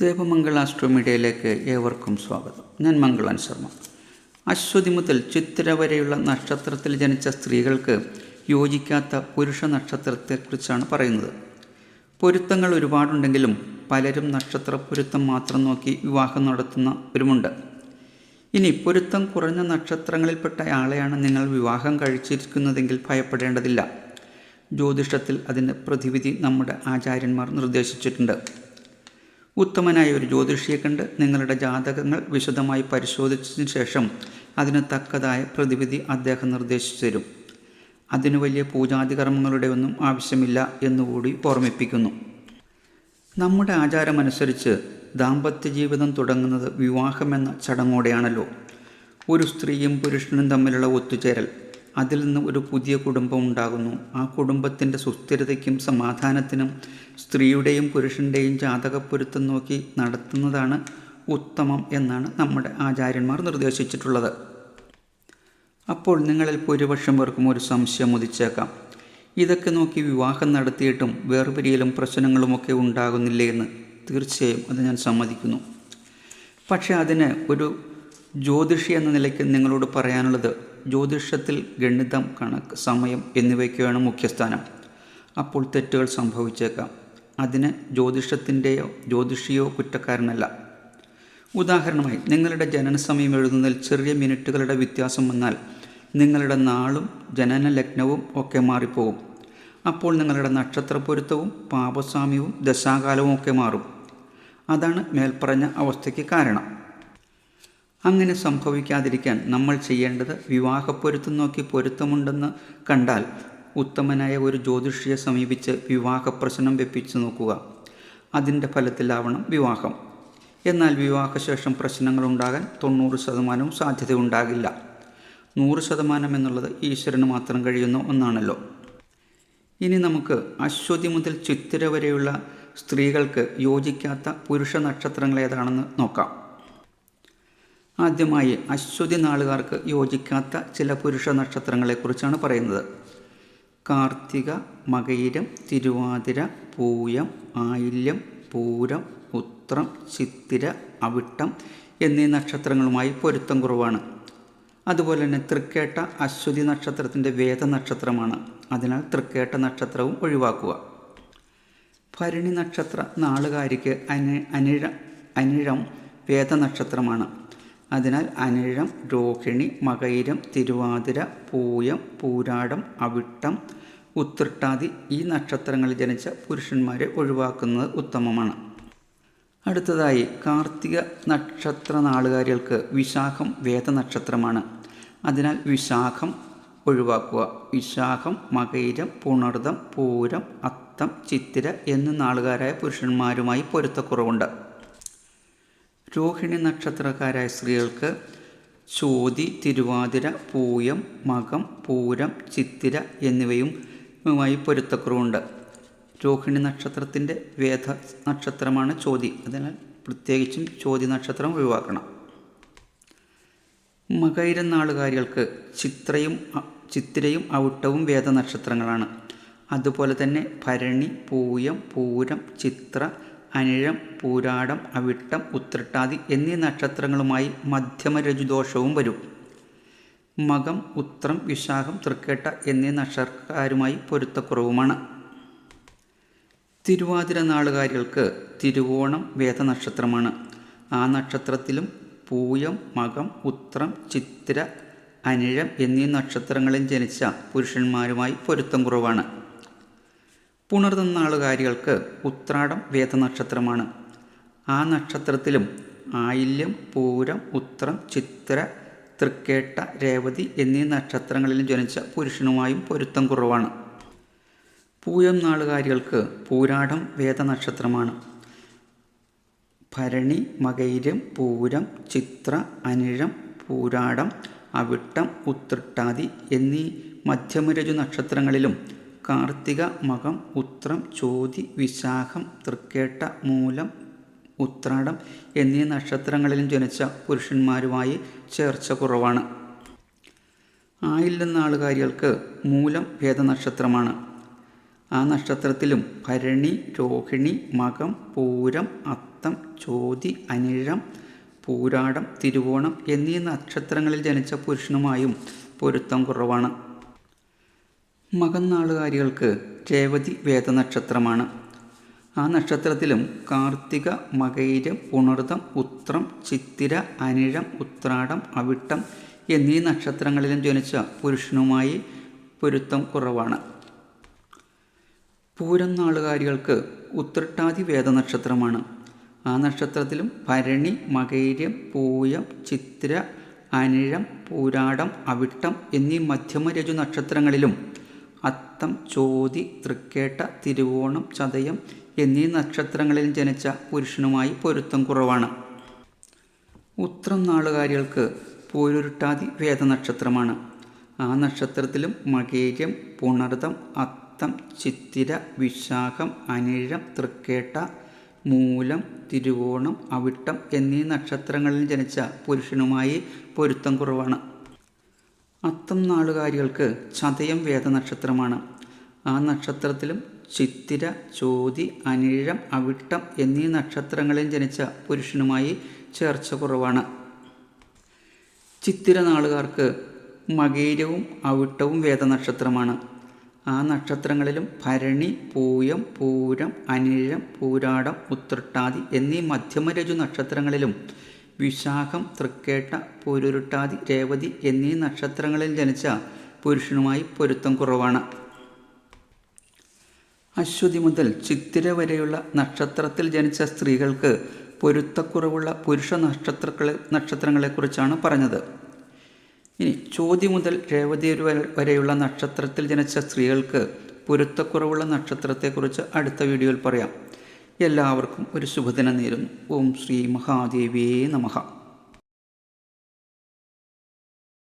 ദേവമംഗള ആസ്ട്രോമീഡിയയിലേക്ക് ഏവർക്കും സ്വാഗതം. ഞാൻ മംഗളൻ ശർമ്മ. അശ്വതി മുതൽ ചിത്തിര വരെയുള്ള നക്ഷത്രത്തിൽ ജനിച്ച സ്ത്രീകൾക്ക് യോജിക്കാത്ത പുരുഷ നക്ഷത്രത്തെക്കുറിച്ചാണ് പറയുന്നത്. പൊരുത്തങ്ങൾ ഒരുപാടുണ്ടെങ്കിലും പലരും നക്ഷത്ര പൊരുത്തം മാത്രം നോക്കി വിവാഹം നടത്തുന്നവരുമുണ്ട് ഇനി പൊരുത്തം കുറഞ്ഞ നക്ഷത്രങ്ങളിൽപ്പെട്ട ആളെയാണ് നിങ്ങൾ വിവാഹം കഴിച്ചിരിക്കുന്നതെങ്കിൽ ഭയപ്പെടേണ്ടതില്ല. ജ്യോതിഷത്തിൽ അതിന്റെ പ്രതിവിധി നമ്മുടെ ആചാര്യന്മാർ നിർദ്ദേശിച്ചിട്ടുണ്ട്. ഉത്തമനായ ഒരു ജ്യോതിഷിയെ കണ്ട് നിങ്ങളുടെ ജാതകങ്ങൾ വിശദമായി പരിശോധിച്ചതിന് ശേഷം അതിന് തക്കതായ പ്രതിവിധി അദ്ദേഹം നിർദ്ദേശിച്ചു തരും. അതിന് വലിയ പൂജാതികർമ്മങ്ങളുടെ ഒന്നും ആവശ്യമില്ല എന്നുകൂടി ഓർമ്മിപ്പിക്കുന്നു. നമ്മുടെ ആചാരമനുസരിച്ച് ദാമ്പത്യ ജീവിതം തുടങ്ങുന്നത് വിവാഹമെന്ന ചടങ്ങോടെയാണല്ലോ. ഒരു സ്ത്രീയും പുരുഷനും തമ്മിലുള്ള ഒത്തുചേരൽ. അതിൽ നിന്ന് ഒരു പുതിയ കുടുംബം ഉണ്ടാകുന്നു. ആ കുടുംബത്തിന്റെ സുസ്ഥിരതയ്ക്കും സമാധാനത്തിനും സ്ത്രീയുടെയും പുരുഷന്റെയും ജാതകപ്പൊരുത്തം നോക്കി നടത്തുന്നതാണ് ഉത്തമം എന്നാണ് നമ്മുടെ ആചാര്യന്മാർ നിർദ്ദേശിച്ചിട്ടുള്ളത്. അപ്പോൾ നിങ്ങളിൽ ഭൂരിപക്ഷം പേർക്കും ഒരു സംശയം ഉദിച്ചേക്കാം. ഇതൊക്കെ നോക്കി വിവാഹം നടത്തിയിട്ടും വേർപിരിയലും പ്രശ്നങ്ങളുമൊക്കെ ഉണ്ടാകുന്നില്ലേ എന്ന് തീർച്ചയായും അത് ഞാൻ സമ്മതിക്കുന്നു. പക്ഷേ അതിന് ഒരു ജ്യോതിഷി എന്ന നിലയ്ക്ക് നിങ്ങളോട് പറയാനുള്ളത് ജ്യോതിഷത്തിൽ ഗണിതം കണക്ക് സമയം എന്നിവയ്ക്കാണ് മുഖ്യസ്ഥാനം. അപ്പോൾ തെറ്റുകൾ സംഭവിച്ചേക്കാം. അതിന് ജ്യോതിഷത്തിന്റെയോ ജ്യോതിഷിയോ കുറ്റക്കാരനല്ല. ഉദാഹരണമായി നിങ്ങളുടെ ജനനസമയം എഴുതുന്നതിൽ ചെറിയ മിനിറ്റുകളുടെ വ്യത്യാസം വന്നാൽ നിങ്ങളുടെ നാളും ജനന ലഗ്നവും ഒക്കെ മാറിപ്പോകും. അപ്പോൾ നിങ്ങളുടെ നക്ഷത്രപ്പൊരുത്തവും പാപസ്വാമ്യവും ദശാകാലവും ഒക്കെ മാറും. അതാണ് മേൽപ്പറഞ്ഞ അവസ്ഥയ്ക്ക് കാരണം. അങ്ങനെ സംഭവിക്കാതിരിക്കാൻ നമ്മൾ ചെയ്യേണ്ടത് വിവാഹപ്പൊരുത്തം നോക്കി പൊരുത്തമുണ്ടെന്ന് കണ്ടാൽ ഉത്തമനായ ഒരു ജ്യോതിഷിയെ സമീപിച്ച് വിവാഹ പ്രശ്നം വെപ്പിച്ചു നോക്കുക. അതിന്റെ ഫലത്തിലാവണം വിവാഹം. എന്നാൽ വിവാഹശേഷം പ്രശ്നങ്ങൾ ഉണ്ടാകാൻ തൊണ്ണൂറ് ശതമാനവും സാധ്യതയുണ്ടാകില്ല. നൂറ് ശതമാനം എന്നുള്ളത് ഈശ്വരന് മാത്രം കഴിയുന്ന ഒന്നാണല്ലോ. ഇനി നമുക്ക് അശ്വതി മുതൽ ചിത്തിര വരെയുള്ള സ്ത്രീകൾക്ക് യോജിക്കാത്ത പുരുഷ നക്ഷത്രങ്ങൾ ഏതാണെന്ന് നോക്കാം. ആദ്യമായി അശ്വതി നാളുകാർക്ക് യോജിക്കാത്ത ചില പുരുഷ നക്ഷത്രങ്ങളെക്കുറിച്ചാണ് പറയുന്നത്. കാർത്തിക മകയിരം തിരുവാതിര പൂയം ആയില്യം പൂരം ഉത്രം ചിത്തിര അവിട്ടം എന്നീ നക്ഷത്രങ്ങളുമായി പൊരുത്തം കുറവാണ്. അതുപോലെ തന്നെ തൃക്കേട്ട അശ്വതി നക്ഷത്രത്തിന്റെ വേദ നക്ഷത്രമാണ്. അതിനാൽ തൃക്കേട്ട നക്ഷത്രവും ഒഴിവാക്കുക. ഭരണി നക്ഷത്ര നാളുകാരിക്ക് അനി അനിഴ അനിഴം വേദ നക്ഷത്രമാണ്. അതിനാൽ അനിഴം രോഹിണി മകയിരം തിരുവാതിര പൂയം പൂരാടം അവിട്ടം ഉത്രട്ടാതി ഈ നക്ഷത്രങ്ങളിൽ ജനിച്ച പുരുഷന്മാരെ ഒഴിവാക്കുന്നത് ഉത്തമമാണ്. അടുത്തതായി കാർത്തിക നക്ഷത്ര നാളുകാരികൾക്ക് വിശാഖം വേദനക്ഷത്രമാണ് അതിനാൽ വിശാഖം ഒഴിവാക്കുക. വിശാഖം മകയിരം പുണർദം പൂരം അത്തം ചിത്തിര എന്നീ നാളുകാരായ പുരുഷന്മാരുമായി പൊരുത്തക്കുറവുണ്ട്. രോഹിണി നക്ഷത്രക്കാരായ സ്ത്രീകൾക്ക് ചോതി തിരുവാതിര പൂയം മകം പൂരം ചിത്തിര എന്നിവയും മായി പൊരുത്തക്കുറവുണ്ട്. രോഹിണി നക്ഷത്രത്തിന്റെ വേദ നക്ഷത്രമാണ് ചോതി. അതിനാൽ പ്രത്യേകിച്ചും ചോതി നക്ഷത്രം ഒഴിവാക്കണം. മകൈരം നാളുകാരികൾക്ക് ചിത്രയും ചിത്തിരയും ഔട്ടവും വേദനക്ഷത്രങ്ങളാണ്. അതുപോലെ തന്നെ ഭരണി പൂയം പൂരം ചിത്ര അനിഴം പൂരാടം അവിട്ടം ഉത്രട്ടാതി എന്നീ നക്ഷത്രങ്ങളുമായി മധ്യമരജുദോഷവും വരും. മകം ഉത്രം വിശാഖം തൃക്കേട്ട എന്നീ നക്ഷത്രക്കാരുമായി പൊരുത്തക്കുറവുമാണ്. തിരുവാതിര നാളുകാരികൾക്ക് തിരുവോണം വേദനക്ഷത്രമാണ്. ആ നക്ഷത്രത്തിലും പൂയം മകം ഉത്രം ചിത്ര അനിഴം എന്നീ നക്ഷത്രങ്ങളിൽ ജനിച്ച പുരുഷന്മാരുമായി പൊരുത്തം കുറവാണ്. പുണർന്നാളുകാരികൾക്ക് ഉത്രാടം വേദനക്ഷത്രമാണ്. ആ നക്ഷത്രത്തിലും ആയില്യം പൂരം ഉത്രം ചിത്ര തൃക്കേട്ട രേവതി എന്നീ നക്ഷത്രങ്ങളിൽ ജനിച്ച പുരുഷനുമായും പൊരുത്തം കുറവാണ്. പൂയം നാളുകാരികൾക്ക് പൂരാടം വേദനക്ഷത്രമാണ്. ഭരണി മകൈര്യം പൂരം ചിത്ര അനിഴം പൂരാടം അവിട്ടം ഉത്രട്ടാതി എന്നീ മധ്യമരജു നക്ഷത്രങ്ങളിലും കാർത്തിക മകം ഉത്രം ചോതി വിശാഖം തൃക്കേട്ട മൂലം ഉത്രാടം എന്നീ നക്ഷത്രങ്ങളിലും ജനിച്ച പുരുഷന്മാരുമായി ചേർച്ച കുറവാണ്. ആയില്ലെന്ന ആളുകാരികൾക്ക് മൂലം ഭേദനക്ഷത്രമാണ്. ആ നക്ഷത്രത്തിലും ഭരണി രോഹിണി മകം പൂരം അത്തം ചോതി അനിഴം പൂരാടം തിരുവോണം എന്നീ നക്ഷത്രങ്ങളിൽ ജനിച്ച പുരുഷനുമായും പൊരുത്തം കുറവാണ്. മകന്നാളുകാരികൾക്ക് രേവതി വേദനക്ഷത്രമാണ്. ആ നക്ഷത്രത്തിലും കാർത്തിക മകൈരം ഉണർതം ഉത്രം ചിത്തിര അനിഴം ഉത്രാടം അവിട്ടം എന്നീ നക്ഷത്രങ്ങളിലും ജനിച്ച പുരുഷനുമായി പൊരുത്തം കുറവാണ്. പൂരം നാളുകാരികൾക്ക് ഉത്രട്ടാതി വേദനക്ഷത്രമാണ്. ആ നക്ഷത്രത്തിലും ഭരണി മകൈര്യം പൂയം ചിത്ര അനിഴം പൂരാടം അവിട്ടം എന്നീ മധ്യമരജു നക്ഷത്രങ്ങളിലും അത്തം ചോതി തൃക്കേട്ട തിരുവോണം ചതയം എന്നീ നക്ഷത്രങ്ങളിൽ ജനിച്ച പുരുഷനുമായി പൊരുത്തം കുറവാണ്. ഉത്രം നാളുകാരികൾക്ക് പൂരുരുട്ടാതി വേദനക്ഷത്രമാണ്. ആ നക്ഷത്രത്തിലും മകേര്യം പുണർതം അത്തം ചിത്തിര വിശാഖം അനിഴം തൃക്കേട്ട മൂലം തിരുവോണം അവിട്ടം എന്നീ നക്ഷത്രങ്ങളിൽ ജനിച്ച പുരുഷനുമായി പൊരുത്തം കുറവാണ്. അത്തം നാളുകാരികൾക്ക് ചതയം വേദനക്ഷത്രമാണ്. ആ നക്ഷത്രത്തിലും ചിത്തിര ചോതി അനിഴം അവിട്ടം എന്നീ നക്ഷത്രങ്ങളിൽ ജനിച്ച പുരുഷനുമായി ചേർച്ച കുറവാണ്. ചിത്തിര നാളുകാർക്ക് മകേരവും അവിട്ടവും വേദനക്ഷത്രമാണ്. ആ നക്ഷത്രങ്ങളിലും ഭരണി പൂയം പൂരം അനിഴം പൂരാടം ഉത്രട്ടാതി എന്നീ മധ്യമരജു നക്ഷത്രങ്ങളിലും വിശാഖം തൃക്കേട്ട പൂരുരുട്ടാതി രേവതി എന്നീ നക്ഷത്രങ്ങളിൽ ജനിച്ച പുരുഷനുമായി പൊരുത്തം കുറവാണ്. അശ്വതി മുതൽ ചിത്തിര വരെയുള്ള നക്ഷത്രത്തിൽ ജനിച്ച സ്ത്രീകൾക്ക് പൊരുത്തക്കുറവുള്ള പുരുഷ നക്ഷത്രങ്ങളെ നക്ഷത്രങ്ങളെക്കുറിച്ചാണ് പറഞ്ഞത്. ഇനി ചോതി മുതൽ രേവതി വരെയുള്ള നക്ഷത്രത്തിൽ ജനിച്ച സ്ത്രീകൾക്ക് പൊരുത്തക്കുറവുള്ള നക്ഷത്രത്തെക്കുറിച്ച് അടുത്ത വീഡിയോയിൽ പറയാം. എല്ലാവർക്കും ഒരു ശുഭദിനം നേരുന്നു. ഓം ശ്രീ മഹാദേവിയേ നമഃ